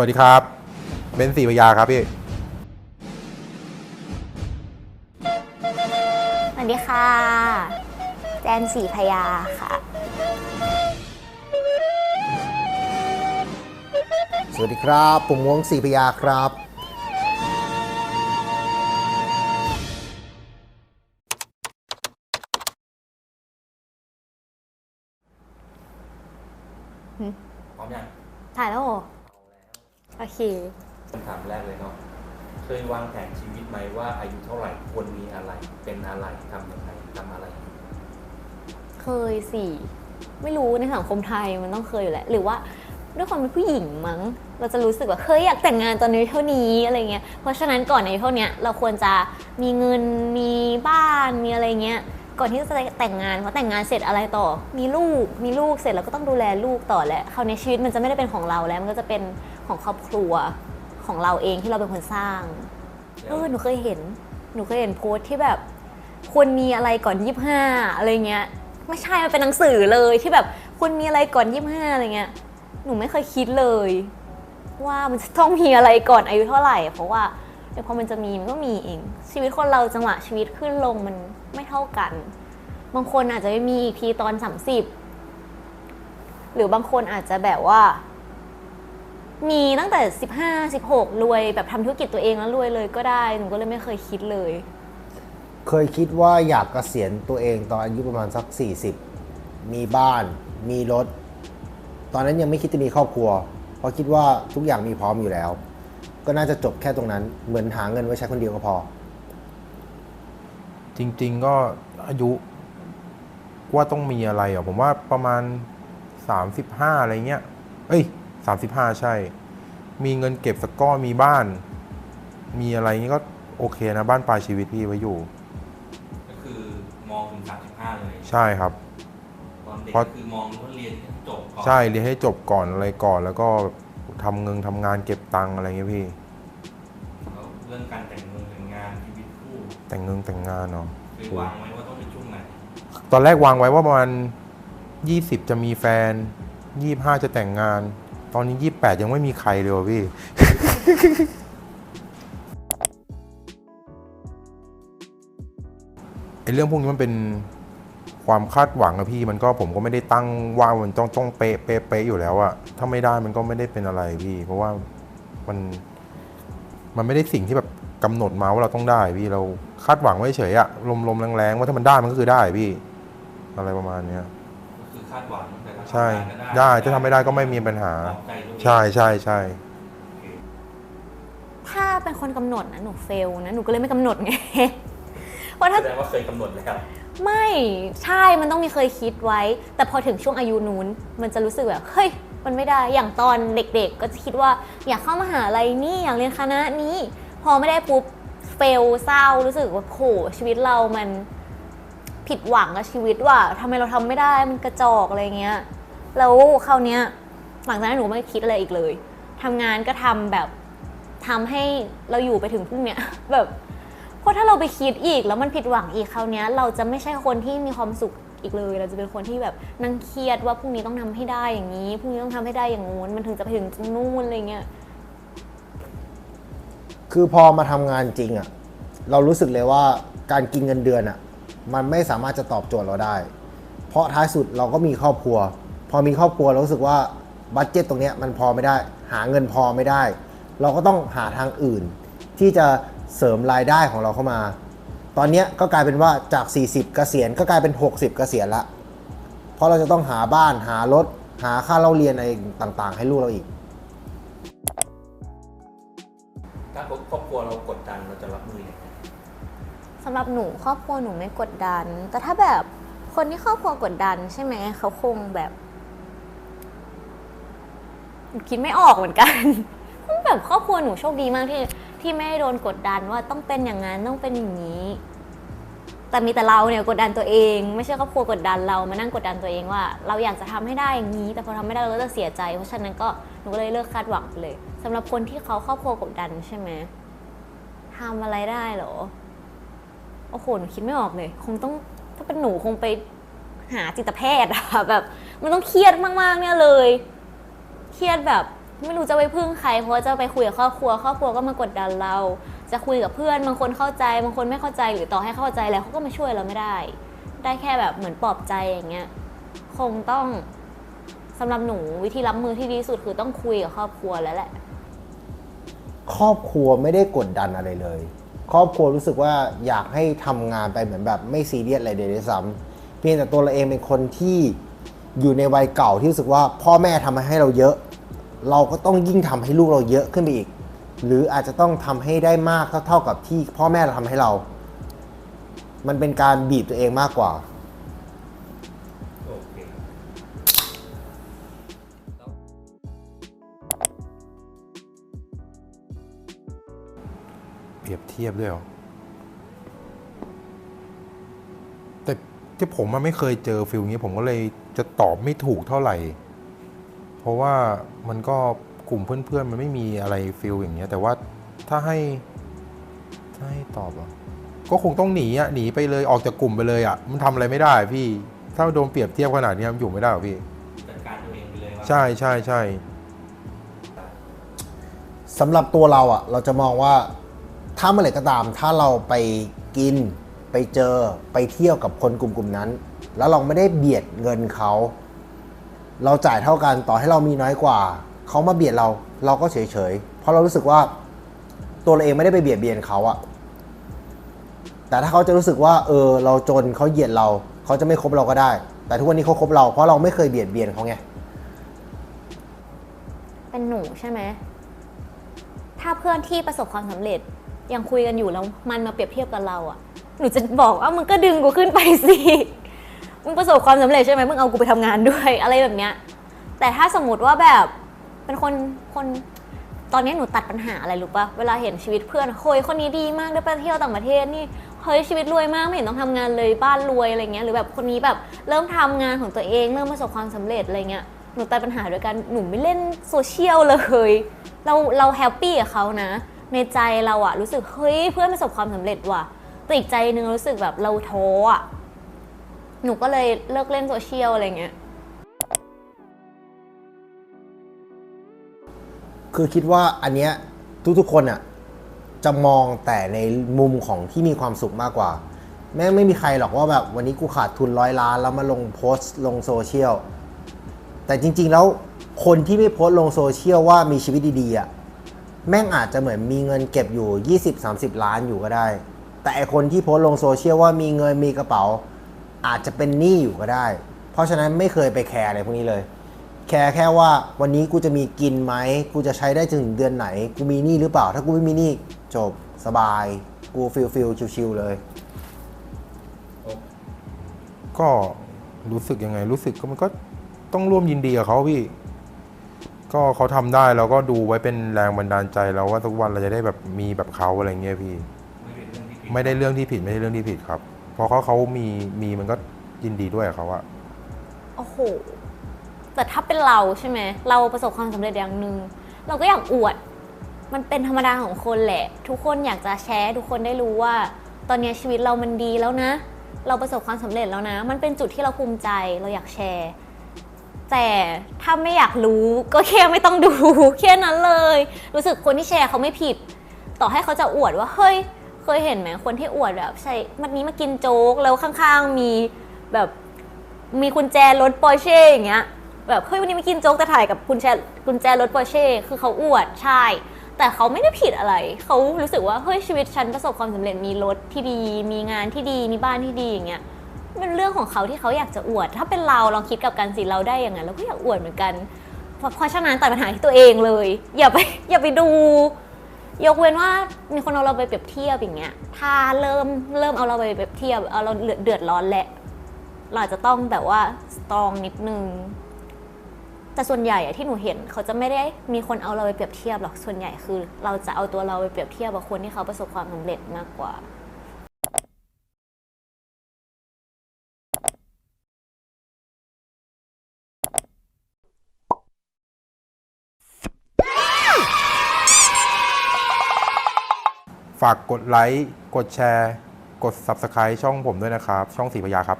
วัสดีครับ เบนซ์สีพยาครับพี่ สวัสดีค่ะ แจนสีพยาค่ะ สวัสดีครับ ผมวงศรีพยาครับ พร้อมยังถ่ายแล้วเหรอ โอเคคำถามแรกเลยเนาะเคยวางแผนชีวิตไหมว่าอายุเท่าไหร่ควรมีอะไร เป็นอะไรทำยังไงทำอะไร เคยสิไม่รู้ในสังคมไทยมันต้องเคยอยู่แหละ หรือว่าด้วยความเป็นผู้หญิงมั้ง เราจะรู้สึกว่าเคยอยากแต่งงานตอนอายุเท่านี้อะไรเงี้ย เพราะฉะนั้นก่อนอายุเท่าเนี้ยเราควรจะมีเงินมีบ้านมีอะไรเงี้ยก่อนที่จะแต่งงานพอแต่งงานเสร็จอะไรต่อ มีลูกมีลูกเสร็จเราก็ต้องดูแลลูกต่อแหละคราวนี้ชีวิตมันจะไม่ได้เป็นของเราแล้วมันก็จะเป็น ของครอบครัวของเราเองที่เราเป็นคนสร้างเออหนูเคยเห็น หนูเคยเห็นโพสต์ที่แบบควรมีอะไรก่อนยี่ห้าอะไรเงี้ย ไม่ใช่มันเป็นหนังสือเลยที่แบบควรมีอะไรก่อนยี่ห้าอะไรเงี้ย หนูไม่เคยคิดเลย ว่ามันจะต้องมีอะไรก่อนอายุเท่าไหร่ เพราะว่าเดี๋ยวพอมันจะมีมันก็มีเอง ชีวิตคนเราจังหวะชีวิตขึ้นลงมันไม่เท่ากัน บางคนอาจจะไม่มีอีกทีตอนสามสิบหรือบางคนอาจจะแบบว่า มีตั้งแต่สิบห้าสิบหกรวยแบบทำธุรกิจตัวเองแล้วรวยเลยก็ได้ หนูก็เลยไม่เคยคิดเลย เคยคิดว่าอยากเกษียณตัวเองตอนอายุประมาณสัก 40 มีบ้าน มีรถ ตอนนั้นยังไม่คิดจะมีครอบครัว เพราะคิดว่าทุกอย่างมีพร้อมอยู่แล้ว ก็น่าจะจบแค่ตรงนั้น เหมือนหาเงินไว้ใช้คนเดียวก็พอ จริง ๆก็อายุว่าต้องมีอะไรอะผมว่าประมาณ 35 อะไรเงี้ย เอ้ย 35 ใช่ มีเงินเก็บสักก้อนมีบ้าน มีอะไรเงี้ยก็โอเคนะบ้านปลายชีวิตพี่ไว้อยู่ ก็คือมองถึง35 เลยใช่ครับ ตอนเด็กเพราะก็คือมองว่าเรียนให้จบก่อนใช่เรียนให้จบก่อนอะไรก่อน แล้วก็ทำเงินทำงานเก็บตังค์อะไรเงี้ยพี่ แล้วเรื่องการแต่งงานแต่งงานชีวิตคู่แต่งเงินแต่งงานเนาะ เคยวางไว้ว่าต้องเป็นช่วงไหนตอนแรกวางไว้ว่าประมาณ 20 จะมีแฟน 25 จะแต่งงาน ตอนนี้28ยังไม่มีใครเลยว่ะพี่ ไอเรื่องพวกนี้มันเป็นความคาดหวังอะพี่มันก็ผมก็ไม่ได้ตั้งว่ามันต้องต้องเป๊ะเป๊ะเป๊ะอยู่แล้วอะถ้าไม่ได้มันก็ไม่ได้เป็นอะไรพี่ เพราะว่ามันมันไม่ได้สิ่งที่แบบกำหนดมาว่าเราต้องได้พี่เราคาดหวังไว้เฉยอะลมลมๆแรงๆว่าถ้ามันได้มันก็คือได้พี่ อะไรประมาณเนี้ยก็คือคาดหวังแต่ถ้า ใช่ทำงานก็ได้ถ้าทำไม่ได้ก็ไม่มีปัญหาปลอบใจตัวเองใช่ใช่ใช่โอเคถ้าเป็นคนกำหนดนะหนูเฟลนะหนูก็เลยไม่กำหนดไงเพราะถ้าแสดงว่าเคยกำหนดแล้ว ไม่ใช่มันต้องมีเคยคิดไว้ แต่พอถึงช่วงอายุนู้นมันจะรู้สึกแบบเฮ้ยมันไม่ได้อย่างตอนเด็ก ๆ ก็จะคิดว่าอยากเข้ามหาลัยนี่อยากเรียนคณะนี้ พอไม่ได้ปุ๊บเฟลเศร้ารู้สึกว่าโหชีวิตเรามันผิดหวังกับชีวิตว่าทำไมเราทำไม่ได้มันกระจอกอะไรเงี้ย แล้วคราวเนี้ยหลังจากนั้นหนูไม่คิดอะไรอีกเลยทำงานก็ทำแบบทำให้เราอยู่ไปถึงพรุ่งเนี้ยแบบเพราะถ้าเราไปคิดอีกแล้วมันผิดหวังอีกคราวเนี้ย เราจะไม่ใช่คนที่มีความสุขอีกเลย เราจะเป็นคนที่แบบนั่งเครียดว่าพรุ่งนี้ต้องทำให้ได้อย่างนี้พรุ่งนี้ต้องทำให้ได้อย่างงู้นมันถึงจะไปถึงนู่นอะไรเงี้ยคือพอมาทำงานจริงอะ่ะเรารู้สึกเลยว่าการกินเงินเดือนอะ่ะมันไม่สามารถจะตอบโจทย์เราได้ เพราะท้ายสุดเราก็มีครอบครัว พอมีครอบครัวเรารู้สึกว่าบัตเจ็ตตรงเนี้ยมันพอไม่ได้ หาเงินพอไม่ได้ เราก็ต้องหาทางอื่น ที่จะเสริมรายได้ของเราเข้ามา ตอนเนี้ยก็กลายเป็นว่าจาก 40 เกษียณก็กลายเป็น 60 เกษียณละ เพราะเราจะต้องหาบ้านหารถ หาค่าเล่าเรียนอะไรต่างๆ ให้ลูกเราอีก ถ้าครอบครัวเรากดดันเราจะรับมือยังไงสำหรับหนูครอบครัวหนูไม่กดดัน แต่ถ้าแบบคนที่ครอบครัวกดดันใช่ไหมเขาคงแบบหนู คิดไม่ออกเหมือนกันแบบครอบครัวหนูโชคดีมากที่ที่ไม่ได้โดนกดดันว่าต้องเป็นอย่างนั้นต้องเป็นอย่างนี้ แต่มีแต่เราเนี่ยกดดันตัวเอง ไม่ใช่ครอบครัวกดดันเรามานั่งกดดันตัวเองว่า เราอยากจะทำให้ได้อย่างนี้ แต่พอทำไม่ได้เราก็จะเสียใจ เพราะฉะนั้นก็หนูก็เลยเลิกคาดหวังเลยสำหรับคนที่เขาครอบครัวกดดันใช่ไหมทำอะไรได้หรอโอ้โหหนูคิดไม่ออกเลย คงต้องถ้าเป็นหนูคงไปหาจิตแพทย์อะแบบ มันต้องเครียดมากๆเนี่ยเลย เครียดแบบไม่รู้จะไปพึ่งใคร เพราะจะไปคุยกับครอบครัว ครอบครัวก็มากดดันเรา จะคุยกับเพื่อนบางคนเข้าใจบางคนไม่เข้าใจหรือต่อให้เข้าใจแล้วเขาก็มาช่วยเราไม่ได้ ได้แค่แบบเหมือนปลอบใจอย่างเงี้ยคงต้องสำหรับหนูวิธีรับมือที่ดีที่สุดคือต้องคุยกับครอบครัวแล้วแหละ ครอบครัวไม่ได้กดดันอะไรเลย ครอบครัวรู้สึกว่าอยากให้ทำงานไปเหมือนแบบไม่ซีเรียสอะไรเลยด้วยซ้ำเพียงแต่ตัวเราเองเป็นคนที่อยู่ในวัยเก่าที่รู้สึกว่าพ่อแม่ทำมาให้เราเยอะ เราก็ต้องยิ่งทำให้ลูกเราเยอะขึ้นไปอีก หรืออาจจะต้องทำให้ได้มากเท่าๆกับที่พ่อแม่เราทำให้เรา มันเป็นการบีบตัวเองมากกว่าเคเปรียบเทียบด้วยเหรอ แต่ที่ผมมันไม่เคยเจอฟิลนี้ผมก็เลยจะตอบไม่ถูกเท่าไหร่ เพราะว่ามันก็กลุ่มเพื่อนๆ มันไม่มีอะไรฟิลอย่างเงี้ย แต่ว่าถ้าให้ถ้าให้ตอบอะก็คงต้องหนีอะหนีไปเลยออกจากกลุ่มไปเลยอะมันทำอะไรไม่ได้พี่ถ้าโดนเปรียบเทียบขนาดนี้มันอยู่ไม่ได้หรอกพี่จัดการตัวเองไปเลยว่าใช่ใช่ใช่สำหรับตัวเราอะเราจะมองว่าถ้าเมื่อไหร่ก็ตาม ถ้าเราไปกินไปเจอไปเที่ยวกับคนกลุ่มกลุ่มนั้น แล้วเราไม่ได้เบียดเงินเขา เราจ่ายเท่ากันต่อให้เรามีน้อยกว่า เขามาเบียดเราเราก็เฉยเฉยเพราะเรารู้สึกว่าตัวเราเองไม่ได้ไปเบียดเบียนเขาอะแต่ถ้าเขาจะรู้สึกว่า เออ เราจนเขาเหยียดเรา เขาจะไม่คบเราก็ได้ แต่ทุกวันนี้เขาคบเราเพราะเราไม่เคยเบียดเบียนเขาไงเป็นหนูใช่ไหมถ้าเพื่อนที่ประสบความสำเร็จยังคุยกันอยู่แล้วมันมาเปรียบเทียบกับเราอะหนูจะบอกว่ามึงก็ดึงกูขึ้นไปสิ มึงประสบความสำเร็จใช่ไหมมึงเอากูไปทำงานด้วยอะไรแบบเนี้ยแต่ถ้าสมมติว่าแบบเป็นคนคนตอนนี้หนูตัดปัญหาอะไรรู้ปะเวลาเห็นชีวิตเพื่อนเฮ้ยคนนี้ดีมากได้ไปเที่ยวต่างประเทศนี่เฮ้ยชีวิตรวยมากไม่เห็นต้องทำงานเลยบ้านรวยอะไรเงี้ยหรือแบบคนนี้แบบเริ่มทำงานของตัวเองเริ่มประสบความสำเร็จอะไรเงี้ยหนูตัดปัญหาด้วยกันหนูไม่เล่นโซเชียลเลยเราเราแฮปปี้กับเขานะ ในใจเราอะรู้สึกเฮ้ยเพื่อนประสบความสำเร็จว่ะแต่อีกใจนึงรู้สึกแบบเราท้ออะ หนูก็เลยเลิกเล่นโซเชียลอะไรเงี้ย คือคิดว่าอันเนี้ยทุกๆคนอะจะมองแต่ในมุมของที่มีความสุขมากกว่า แม่งไม่มีใครหรอกว่าแบบวันนี้กูขาดทุนร้อยล้านแล้วมาลงโพสต์ลงโซเชียล แต่จริง ๆ แล้วคนที่ไม่โพสต์ลงโซเชียลว่ามีชีวิตดีๆอะแม่งอาจจะเหมือนมีเงินเก็บอยู่ 20-30 ล้านอยู่ก็ได้ แต่ไอคนที่โพสต์ลงโซเชียลว่ามีเงินมีกระเป๋า อาจจะเป็นหนี้อยู่ก็ได้ เพราะฉะนั้นไม่เคยไปแคร์อะไรพวกนี้เลย แค่แค่ว่าวันนี้กูจะมีกินไหม กูจะใช้ได้ถึงเดือนไหน กูมีหนี้หรือเปล่า ถ้ากูไม่มีหนี้จบสบาย กูฟิลฟิลชิวๆเลย ก็รู้สึกยังไง รู้สึกก็มันก็ต้องร่วมยินดีกับเขาพี่ ก็เขาทำได้เราก็ดูไว้เป็นแรงบันดาลใจเราว่าทุกวันเราจะได้แบบมีแบบเขาอะไรเงี้ยพี่ ไม่ได้เรื่องที่ผิดไม่ได้เรื่องที่ผิดครับ พราะเขาเขามีมีมันก็ยินดีด้วยกับเขาอะโอ้โห แต่ถ้าเป็นเราใช่ไหม เราประสบความสำเร็จอย่างหนึ่ง เราก็อยากอวด มันเป็นธรรมดาของคนแหละ ทุกคนอยากจะแชร์ ทุกคนได้รู้ว่า ตอนนี้ชีวิตเรามันดีแล้วนะ เราประสบความสำเร็จแล้วนะ มันเป็นจุดที่เราภูมิใจ เราอยากแชร์ แต่ถ้าไม่อยากรู้ก็แค่ไม่ต้องดูแค่นั้นเลย รู้สึกคนที่แชร์เขาไม่ผิด ต่อให้เขาจะอวดว่าเฮ้ย เคยเห็นไหมคนที่อวดแบบใช่วันนี้มากินโจ๊กแล้วข้างๆมีแบบมีกุญแจรถปอร์เช่อย่างเงี้ยแบบเฮ้ยวันนี้ไม่กินโจ๊กแต่ถ่ายกับกุญแจกุญแจรถปอร์เช่คือเขาอวดใช่ แต่เขาไม่ได้ผิดอะไร เขารู้สึกว่าเฮ้ยชีวิตฉันประสบความสำเร็จมีรถที่ดี มีงานที่ดีมีบ้านที่ดีอย่างเงี้ยเป็นเรื่องของเขาที่เขาอยากจะอวด ถ้าเป็นเราลองคิดกับกันสิเราได้อย่างนั้นเราก็อยากอวดเหมือนกันพราะเพราะฉะนั้นตัดปัญหาที่ตัวเองเลย อย่าไปอย่าไปดู ยกเว้นว่ามีคนเอาเราไปเปรียบเทียบอย่างเงี้ย ถ้าเริ่มเริ่มเอาเราไปเปรียบเทียบเอาเราเดือดร้อนแหละเราอาจจะต้องแบบว่าสตรองนิดนึง แต่ส่วนใหญ่ที่หนูเห็นเขาจะไม่ได้มีคนเอาเราไปเปรียบเทียบหรอกส่วนใหญ่คือ เราจะเอาตัวเราไปเปรียบเทียบกับคนที่เขาประสบความสำเร็จมากกว่า ฝากกดไลค์ กดแชร์ กด Subscribe ช่องผมด้วยนะครับ ช่องสีพยาครับ